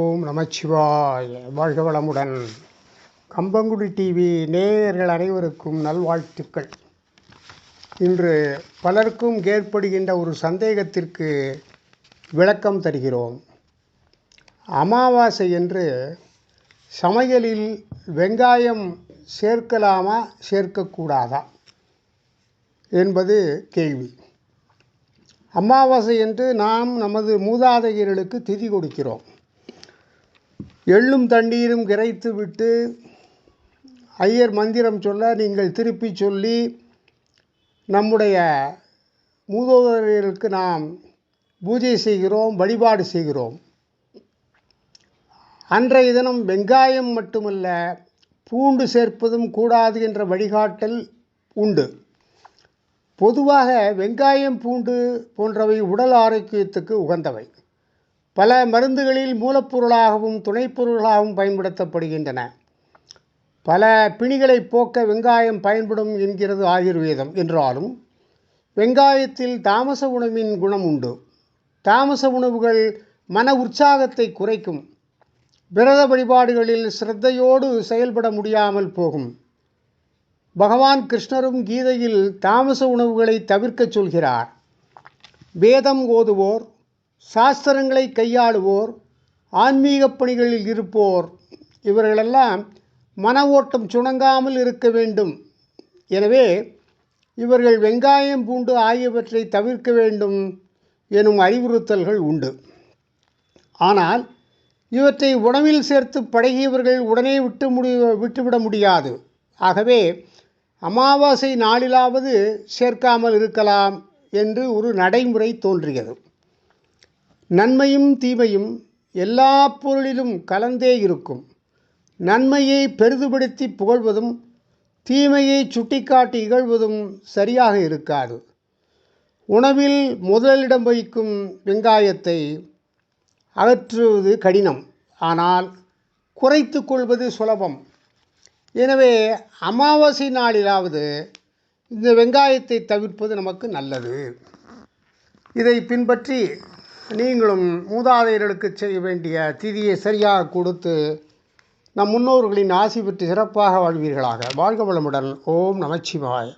ஓம் நமச்சிவாய் வாழ்க வளமுடன். கம்பங்குடி டிவி நேயர்கள் அனைவருக்கும் நல்வாழ்த்துக்கள். இன்று பலருக்கும் ஏற்படுகின்ற ஒரு சந்தேகத்திற்கு விளக்கம் தருகிறோம். அமாவாசை என்று சமையலில் வெங்காயம் சேர்க்கலாமா சேர்க்கக்கூடாதா என்பது கேள்வி. அமாவாசை என்று நாம் நமது மூதாதையர்களுக்கு திதி கொடுக்கிறோம். எள்ளும் தண்ணீரும் கிரைத்து விட்டு ஐயர் மந்திரம் சொல்ல நீங்கள் திருப்பி சொல்லி நம்முடைய மூதோதர்களுக்கு நாம் பூஜை செய்கிறோம் வழிபாடு செய்கிறோம். அன்றைய தினம் வெங்காயம் மட்டுமல்ல பூண்டு சேர்ப்பதும் கூடாது என்ற வழிகாட்டல் உண்டு. பொதுவாக வெங்காயம் பூண்டு போன்றவை உடல் ஆரோக்கியத்துக்கு உகந்தவை. பல மருந்துகளில் மூலப்பொருளாகவும் துணைப்பொருளாகவும் பயன்படுத்தப்படுகின்றன. பல பிணிகளை போக்க வெங்காயம் பயன்படும் என்கிறது ஆயுர்வேதம் என்றாலும் வெங்காயத்தில் தாமச உணவின் குணம் உண்டு. தாமச உணவுகள் மன உற்சாகத்தை குறைக்கும். விரத வழிபாடுகளில் சிரத்தையோடு செயல்பட முடியாமல் போகும். பகவான் கிருஷ்ணரும் கீதையில் தாமச உணவுகளை தவிர்க்கச் சொல்கிறார். வேதம் ஓதுவோர் சாஸ்திரங்களை கையாளுவோர் ஆன்மீக பணிகளில் இருப்போர் இவர்களெல்லாம் மன ஓட்டம் சுணங்காமல் இருக்க வேண்டும். எனவே இவர்கள் வெங்காயம் பூண்டு ஆகியவற்றை தவிர்க்க வேண்டும் எனும் அறிவுறுத்தல்கள் உண்டு. ஆனால் இவற்றை உணவில் சேர்த்து பழகியவர்கள் உடனே விட்டு முடி விட்டுவிட முடியாது. ஆகவே அமாவாசை நாளிலாவது சேர்க்காமல் இருக்கலாம் என்று ஒரு நடைமுறை தோன்றுகிறது நன்மையும் தீமையும் எல்லா பொருளிலும் கலந்தே இருக்கும். நன்மையை பெரிதுபடுத்தி புகழ்வதும் தீமையை சுட்டிக்காட்டி இகழ்வதும் சரியாக இருக்காது. உணவில் முதலிடம் வகிக்கும் வெங்காயத்தை அகற்றுவது கடினம். ஆனால் குறைத்து கொள்வது சுலபம். எனவே அமாவாசை நாளிலாவது இந்த வெங்காயத்தை தவிர்ப்பது நமக்கு நல்லது. இதை பின்பற்றி நீங்களும் மூதாதையர்களுக்கு செய்ய வேண்டிய திதியை சரியாக கொடுத்து நம் முன்னோர்களின் ஆசி பெற்று சிறப்பாக வாழ்வீர்களாக. வாழ்க வளமுடன். ஓம் நமச்சிவாய.